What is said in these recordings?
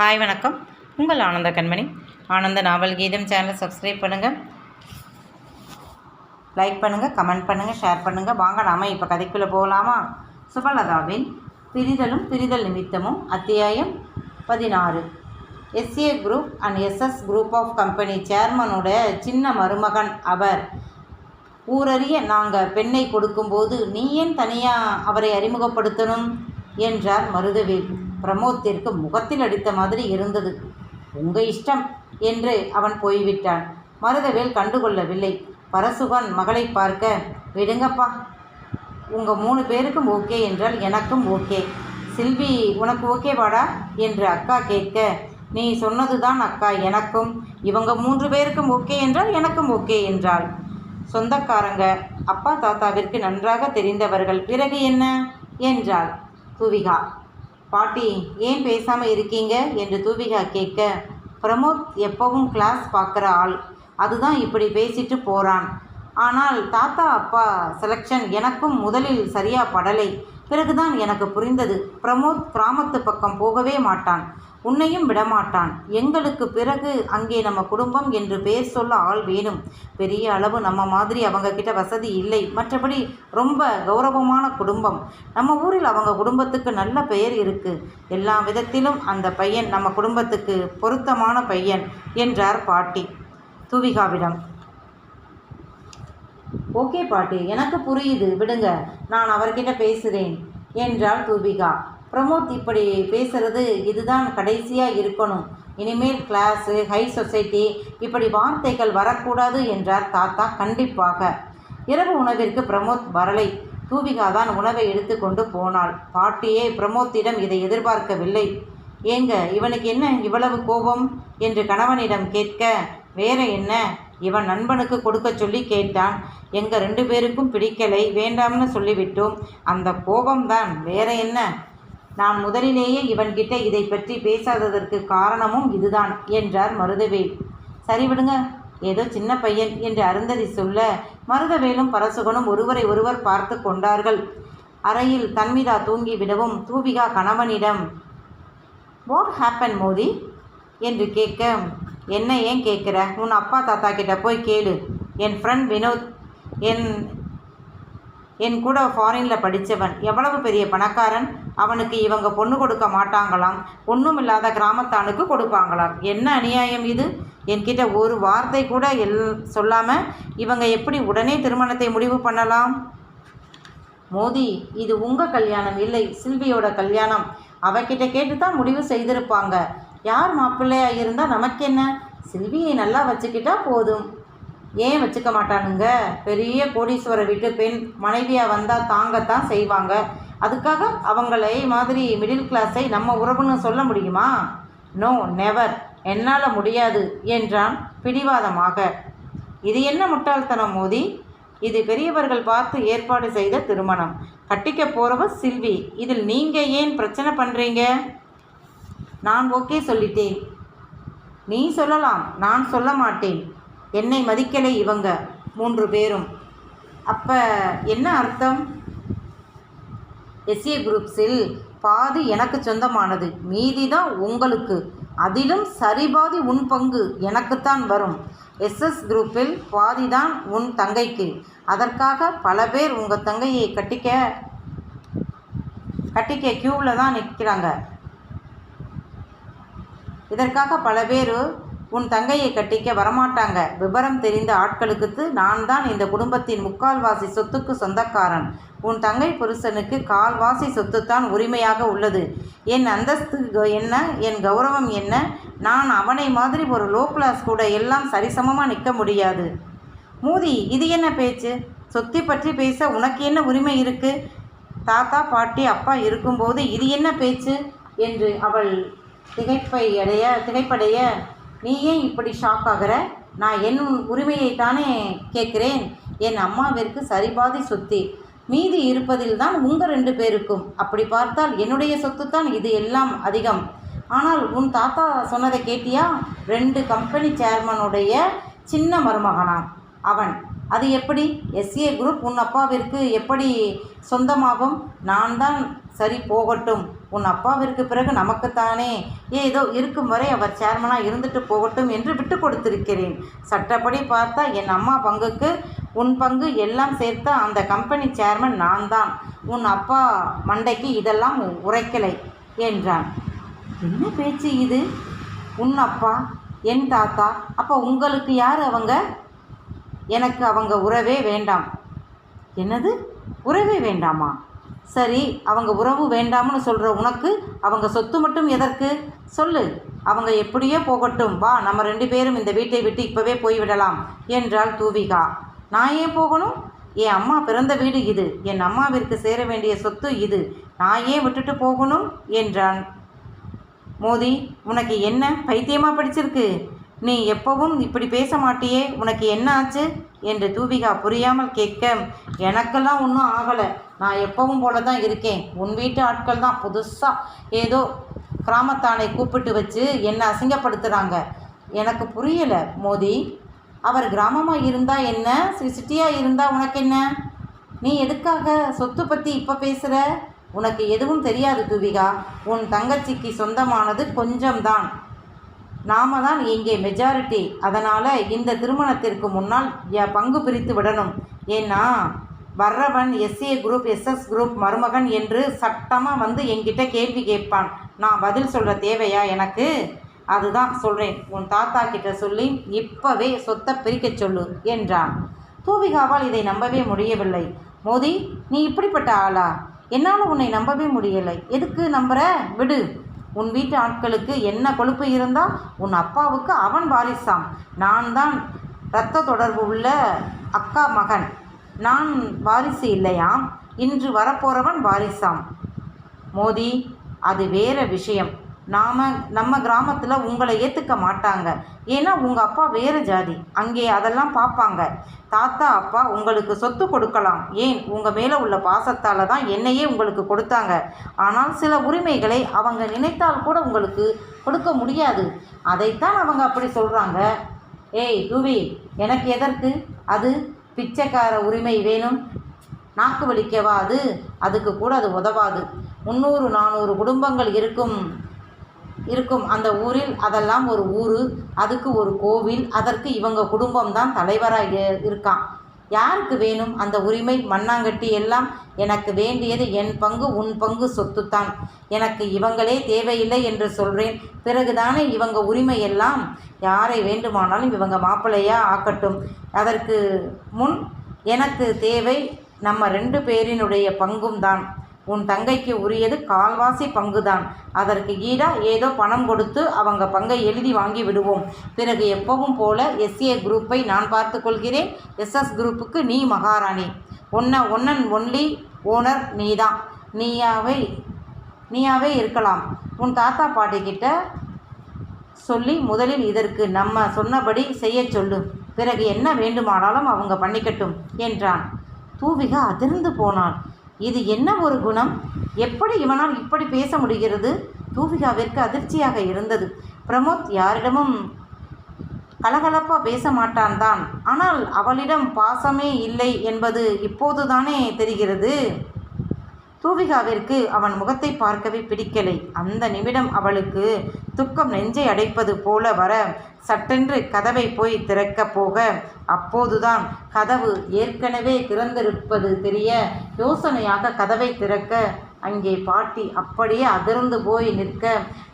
Hi வணக்கம். உங்கள் ஆனந்த கண்மணி. Anandha novel கீதம் சேனலை சப்ஸ்கிரைப் பண்ணுங்கள் லைக் பண்ணுங்கள் கமெண்ட் பண்ணுங்கள் ஷேர் பண்ணுங்கள் வாங்க நாம இப்போ கதைக்குள்ளே போகலாமா? சுபலதாவின் பிரிதலும் பிரிதல் நிமித்தமும் அத்தியாயம் பதினாறு. SA group and SS group of company சேர்மனோட சின்ன மருமகன் அவர். ஊரறிய நாங்கள் பெண்ணை கொடுக்கும்போது நீ ஏன் தனியாக அவரை அறிமுகப்படுத்தணும்? என்றார் மருதவேல். பிரமோத்திற்கு முகத்தில் அடித்த மாதிரி இருந்தது. உங்க இஷ்டம் என்று அவன் போய்விட்டான். மருதவேல் கண்டுகொள்ளவில்லை. பரசுகன் மகளை பார்க்க விடுங்கப்பா. உங்கள் மூணு பேருக்கும் ஓகே என்றால் எனக்கும் ஓகே. சில்வி உனக்கு ஓகேவாடா என்று அக்கா கேட்க நீ சொன்னதுதான் அக்கா எனக்கும். இவங்க மூன்று பேருக்கும் ஓகே என்றால் எனக்கும் ஓகே என்றாள். சொந்தக்காரங்க அப்பா தாத்தாவிற்கு நன்றாக தெரிந்தவர்கள். பிறகு என்ன? என்றாள். துவிகா பாட்டி ஏன் பேசாமல் இருக்கீங்க? என்று தூவிகா கேட்க பிரமோத் எப்பவும் கிளாஸ் பார்க்குற ஆள். அதுதான் இப்படி பேசிட்டு போகிறான் ஆனால் தாத்தா அப்பா செலெக்ஷன் எனக்கும் முதலில் சரியா படலை. பிறகுதான் எனக்கு புரிந்தது. பிரமோத் கிராமத்து பக்கம் போகவே மாட்டான். உன்னையும் விடமாட்டான். எங்களுக்கு பிறகு அங்கே நம்ம குடும்பம் என்று பேர் சொல்ல ஆள் வேணும். பெரிய அளவு நம்ம மாதிரி அவங்க கிட்ட வசதி இல்லை. மற்றபடி ரொம்ப கௌரவமான குடும்பம். நம்ம ஊரில் அவங்க குடும்பத்துக்கு நல்ல பெயர் இருக்கு. எல்லா விதத்திலும் அந்த பையன் நம்ம குடும்பத்துக்கு பொருத்தமான பையன் என்றார் பாட்டி. தூவிகாவிடம். ஓகே பாட்டி எனக்கு புரியுது. விடுங்க நான் அவர்கிட்ட பேசுகிறேன் என்றாள் தூபிகா பிரமோத் இப்படி பேசுறது இதுதான் கடைசியாக இருக்கணும். இனிமேல் கிளாஸு ஹை சொசைட்டி இப்படி வார்த்தைகள் வரக்கூடாது என்றார் தாத்தா கண்டிப்பாக. இரவு உணவிற்கு பிரமோத் வரலை. தூவிகா தான் உணவை எடுத்துக்கொண்டு போனாள். பாட்டியே பிரமோத்திடம் இதை எதிர்பார்க்கவில்லை. ஏங்க இவனுக்கு என்ன இவ்வளவு கோபம்? என்று கணவனிடம் கேட்க வேற என்ன? இவன் நண்பனுக்கு கொடுக்க சொல்லி கேட்டான். எங்கள் ரெண்டு பேருக்கும் பிடிக்கலை வேண்டாம்னு சொல்லிவிட்டோம். அந்த கோபம்தான். வேற என்ன? நான் முதலிலேயே இவன்கிட்ட இதை பற்றி பேசாததற்கு காரணமும் இதுதான் என்றார் மருதவேல். சரி விடுங்க ஏதோ சின்ன பையன் என்று அருந்ததி சொல்ல மருதவேலும் பரசுகனும் ஒருவரை ஒருவர் பார்த்து கொண்டார்கள். அறையில் தன்மிதா தூங்கி விடவும் தூபிகா கணவனிடம் வாட் ஹேப்பன் மோதி? என்று கேட்க என்ன ஏன் கேட்குற? உன் அப்பா தாத்தா கிட்ட போய் கேளு. என் ஃப்ரெண்ட் வினோத் என் என் கூட ஃபாரினில் படித்தவன் எவ்வளவு பெரிய பணக்காரன்? அவனுக்கு இவங்க பொண்ணு கொடுக்க மாட்டாங்களாம். ஒன்றும் இல்லாத கிராமத்தானுக்கு கொடுப்பாங்களாம். என்ன அநியாயம் இது? என்கிட்ட ஒரு வார்த்தை கூட எல் சொல்லாமல் இவங்க எப்படி உடனே திருமணத்தை முடிவு பண்ணலாம்? மோதி இது உங்கள் கல்யாணம் இல்லை சில்வியோட கல்யாணம். அவகிட்ட கேட்டு தான் முடிவு செய்திருப்பாங்க. யார் மாப்பிள்ளையாக இருந்தால் நமக்கு என்ன சில்வியை நல்லா வச்சுக்கிட்டா போதும். ஏன் வச்சுக்க மாட்டானுங்க? பெரிய கோடீஸ்வரர் வீட்டு பெண் மனைவியாக வந்தால் தாங்கத்தான் செய்வாங்க. அதுக்காக அவங்களை மாதிரி மிடில் கிளாஸை நம்ம உறவுன்னு சொல்ல முடியுமா? நோ நெவர் என்னால் முடியாது என்றான் பிடிவாதமாக. இது என்ன முட்டாள்தனம் மோதி? இது பெரியவர்கள் பார்த்து ஏற்பாடு செய்த திருமணம். கட்டிக்க போகிறவ சில்வி. இதில் நீங்கள் ஏன் பிரச்சனை பண்ணுறீங்க நான் ஓகே சொல்லிட்டேன். நீ சொல்லலாம் நான் சொல்ல மாட்டேன். என்னை மதிக்கலை இவங்க மூன்று பேரும். அப்போ என்ன அர்த்தம்? எஸ்ஏ குரூப்ஸில் பாதி எனக்கு சொந்தமானது. மீதி தான் உங்களுக்கு. அதிலும் சரிபாதி உன் பங்கு எனக்குத்தான் வரும். எஸ்எஸ் குரூப்பில் பாதி தான் உன் தங்கைக்கு. அதற்காக பல பேர் உங்கள் தங்கையை கட்டிக்க கட்டிக்க க்யூவில் தான் நிற்கிறாங்க. இதற்காக பல பேர் உன் தங்கையை கட்டிக்க வரமாட்டாங்க. விபரம் தெரிந்த ஆட்களுக்கு நான் தான் இந்த குடும்பத்தின் முக்கால்வாசி சொத்துக்கு சொந்தக்காரன். உன் தங்கை புருஷனுக்கு கால்வாசி சொத்துத்தான் உரிமையாக உள்ளது. என் அந்தஸ்து என்ன? என் கௌரவம் என்ன? நான் அவனை மாதிரி ஒரு லோ கிளாஸ் கூட எல்லாம் சரிசமமாக நிற்க முடியாது. மூதி இது என்ன பேச்சு? சொத்தை பற்றி பேச உனக்கு என்ன உரிமை இருக்கு? தாத்தா பாட்டி அப்பா இருக்கும்போது இது என்ன பேச்சு? என்று அவள் திகைப்பை அடைய திகைப்படைய நீ ஏன் இப்படி ஷாக் ஆகிற? நான் என் உரிமையை தானே கேட்குறேன். என் அம்மாவிற்கு சரிபாதி சொத்தி. மீதி இருப்பதில் தான் உங்கள் ரெண்டு பேருக்கும். அப்படி பார்த்தால் என்னுடைய சொத்து தான் இது எல்லாம் அதிகம். ஆனால் உன் தாத்தா சொன்னதை கேட்டியா? ரெண்டு கம்பெனி சேர்மனுடைய சின்ன மருமகனான் அவன் அது எப்படி? எஸ்ஏ குரூப் உன் அப்பாவிற்கு எப்படி சொந்தமாகும்? நான் தான் சரி போகட்டும். உன் அப்பாவிற்கு பிறகு நமக்குத்தானே. ஏதோ இருக்கும் வரை அவர் சேர்மனாக இருந்துட்டு போகட்டும் என்று விட்டு கொடுத்திருக்கிறேன். சட்டப்படி பார்த்தா என் அம்மா பங்குக்கு உன் பங்கு எல்லாம் சேர்த்து அந்த கம்பெனி சேர்மன் நான் தான் உன் அப்பா மண்டைக்கு இதெல்லாம் உரைக்கலை என்றான். என்ன பேச்சு இது? உன் அப்பா என் தாத்தா அப்போ உங்களுக்கு யார் அவங்க? எனக்கு அவங்க உறவே வேண்டாம். என்னது? உறவே வேண்டாமா? சரி அவங்க உறவு வேண்டாம்னு சொல்கிற உனக்கு அவங்க சொத்து மட்டும் எதற்கு? சொல்லு. அவங்க எப்படியோ போகட்டும். வா நம்ம ரெண்டு பேரும் இந்த வீட்டை விட்டு இப்போவே போய்விடலாம் என்றாள் தூவிகா. நான் ஏன் போகணும்? என் அம்மா பிறந்த வீடு இது. என் அம்மாவிற்கு சேர வேண்டிய சொத்து இது. நான் ஏன் விட்டுட்டு போகணும்? என்றான். மோதி உனக்கு என்ன? பைத்தியமாக படிச்சிருக்கு? நீ எப்பவும் இப்படி பேச மாட்டியே உனக்கு என்ன ஆச்சு என்று தூபிகா புரியாமல் கேட்க எனக்கெல்லாம் ஒன்றும் ஆகலை. நான் எப்பவும் போல தான் இருக்கேன். உன் வீட்டு ஆட்கள் தான் புதுசாக ஏதோ கிராமத்தானை கூப்பிட்டு வச்சு என்னை அசிங்கப்படுத்துகிறாங்க எனக்கு புரியலை மோதி. அவர் கிராமமாக இருந்தால் என்ன? சிட்டியாக இருந்தால் உனக்கு என்ன? நீ எதுக்காக சொத்து பற்றி இப்போ பேசுகிற உனக்கு எதுவும் தெரியாது துவிகா உன் தங்கச்சிக்கு சொந்தமானது கொஞ்சம்தான். நாம தான் இங்கே மெஜாரிட்டி அதனால் இந்த திருமணத்திற்கு முன்னால் என் பங்கு பிரித்து விடணும். ஏன்னா வர்றவன் எஸ்ஏ குரூப் எஸ்எஸ் குரூப் மருமகன் என்று சட்டமாக வந்து என்கிட்ட கேள்வி கேட்பான். நான் பதில் சொல்கிற தேவையா எனக்கு? அதுதான் சொல்கிறேன் உன் தாத்தா கிட்ட சொல்லி இப்போவே சொத்தை பிரிக்கச் சொல்லு என்றான். தூவிகாவால் இதை நம்பவே முடியவில்லை. மோதி நீ இப்படிப்பட்ட ஆளா? என்னால் உன்னை நம்பவே முடியலை. எதுக்கு நம்புற? விடு. உன் வீட்டு ஆட்களுக்கு என்ன கொழுப்பு இருந்தால் உன் அப்பாவுக்கு அவன் வாரிசாம். நான் தான் இரத்த தொடர்பு உள்ள அக்கா மகன். நான் வாரிசு இல்லையாம். இன்று வரப்போகிறவன் வாரிசாம். மோதி அது வேற விஷயம். நாம் நம்ம கிராமத்தில் உங்களை ஏற்றுக்க மாட்டாங்க. ஏன்னா உங்கள் அப்பா வேறு ஜாதி. அங்கே அதெல்லாம் பார்ப்பாங்க. தாத்தா அப்பா உங்களுக்கு சொத்து கொடுக்கலாம். ஏன்? உங்கள் மேலே உள்ள பாசத்தால் தான் என்னையே உங்களுக்கு கொடுத்தாங்க. ஆனால் சில உரிமைகளை அவங்க நினைத்தால் கூட உங்களுக்கு கொடுக்க முடியாது. அதைத்தான் அவங்க அப்படி சொல்கிறாங்க ஏய் துவி எனக்கு எதற்கு? அது பிச்சைக்கார உரிமை வேணும். நாக்கு வலிக்கவா அது? அதுக்கு கூட அது உதவாது. முந்நூறு நானூறு குடும்பங்கள் இருக்கும். இருக்கும். அந்த ஊரில் அதெல்லாம் ஒரு ஊர் அதுக்கு ஒரு கோவில் அதற்கு இவங்க குடும்பம் தான் தலைவராக இருக்கான். யாருக்கு வேணும்? அந்த உரிமை மண்ணாங்கட்டி எல்லாம் எனக்கு வேண்டியது என் பங்கு உன் பங்கு சொத்துத்தான். எனக்கு இவங்களே தேவையில்லை என்று சொல்கிறேன் பிறகுதானே இவங்க உரிமை எல்லாம்? யாரை வேண்டுமானாலும் இவங்க மாப்பிள்ளையாக ஆக்கட்டும். அதற்கு முன் எனக்கு தேவை நம்ம ரெண்டு பேரினுடைய பங்கும் தான் உன் தங்கைக்கு உரியது கால்வாசி பங்குதான். அதற்கு ஈடாக ஏதோ பணம் கொடுத்து அவங்க பங்கை எழுதி வாங்கி விடுவோம். பிறகு எப்பவும் போல எஸ்ஏ குரூப்பை நான் பார்த்து கொள்கிறேன். எஸ்எஸ் குரூப்புக்கு நீ மகாராணி. ஒன்ன ஒன்னன் ஒன்லி ஓனர் நீதான் நீயாவே நீயாவே இருக்கலாம். உன் தாத்தா பாட்டிக்கிட்ட சொல்லி முதலில் இதற்கு நம்ம சொன்னபடி செய்ய சொல்லு. பிறகு என்ன வேண்டுமானாலும் அவங்க பண்ணிக்கட்டும் என்றான். தூவிகா அதிர்ந்து போனான் இது என்ன ஒரு குணம்? எப்படி இவனால் இப்படி பேச முடிகிறது? தூவிகாவிற்கு அதிர்ச்சியாக இருந்தது. பிரமோத் யாரிடமும் கலகலப்பாக பேச மாட்டான் தான் ஆனால் அவளிடம் பாசமே இல்லை என்பது இப்போதுதானே தெரிகிறது. தூவிகாவிற்கு அவன் முகத்தை பார்க்கவே பிடிக்கலை. அந்த நிமிடம் அவளுக்கு துக்கம் நெஞ்சை அடைப்பது போல வர சட்டென்று கதவை போய் திறக்கப் போக. அப்போதுதான் கதவு ஏற்கனவே திறந்திருப்பது தெரிய யோசனையாக கதவை திறக்க அங்கே பாட்டி அப்படியே அதிர்ந்து போய் நிற்க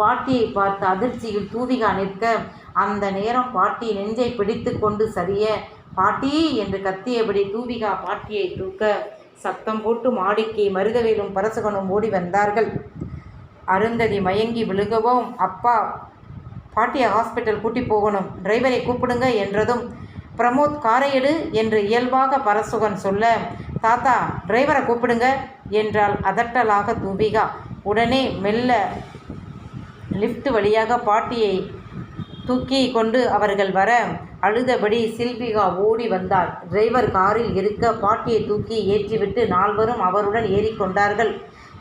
பாட்டியை பார்த்த அதிர்ச்சியில் தூவிகா நிற்க அந்த நேரம் பாட்டி நெஞ்சை பிடித்து கொண்டு சரிய பாட்டி என்று கத்தியபடி தூவிகா பாட்டியை தூக்க சத்தம் போட்டு மாடிக்கு மருதவேலும் பரசகனும் ஓடி வந்தார்கள். அருந்ததி மயங்கி விழுகவும் அப்பா பாட்டியை ஹாஸ்பிட்டல் கூட்டி போகணும். டிரைவரை கூப்பிடுங்க என்றதும் பிரமோத் காரை எடு என்று இயல்பாக பரசுகன் சொல்ல தாத்தா டிரைவரை கூப்பிடுங்க என்றால் அதட்டலாக தூபிகா உடனே மெல்ல லிஃப்ட் வழியாக பாட்டியை தூக்கி கொண்டு அவர்கள் வர அழுதபடி சில்பிகா ஓடி வந்தார் டிரைவர் காரில் இருக்க பாட்டியை தூக்கி ஏற்றிவிட்டு நால்வரும் அவருடன் ஏறிக்கொண்டார்கள்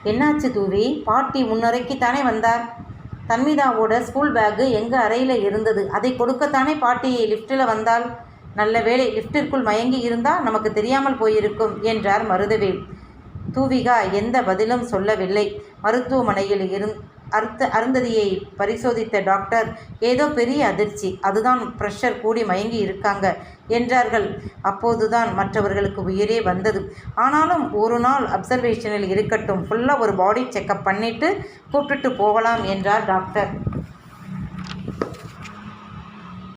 என்னாச்சு தூவி? பாட்டி முன்னரைக்குத்தானே வந்தார். தன்மிதாவோட ஸ்கூல் பேக்கு எங்கள் அறையில் இருந்தது. அதை கொடுக்கத்தானே பாட்டி லிஃப்ட்டில் வந்தால் நல்ல வேளை லிஃப்டிற்குள் மயங்கி இருந்தால் நமக்கு தெரியாமல் போயிருக்கும் என்றார் மருதவேல். தூவிகா எந்த பதிலும் சொல்லவில்லை. மருத்துவமனையில் இருந் அர்த்த அருந்ததியை பரிசோதித்த டாக்டர் ஏதோ பெரிய அதிர்ச்சி அதுதான் ப்ரெஷர் கூடி மயங்கி இருக்காங்க என்றார்கள். அப்போதுதான் மற்றவர்களுக்கு உயிரே வந்தது. ஆனாலும் ஒரு நாள் அப்சர்வேஷனில் இருக்கட்டும் ஃபுல்லாக ஒரு பாடி செக்கப் பண்ணிட்டு கூப்பிட்டுட்டு போகலாம் என்றார் டாக்டர்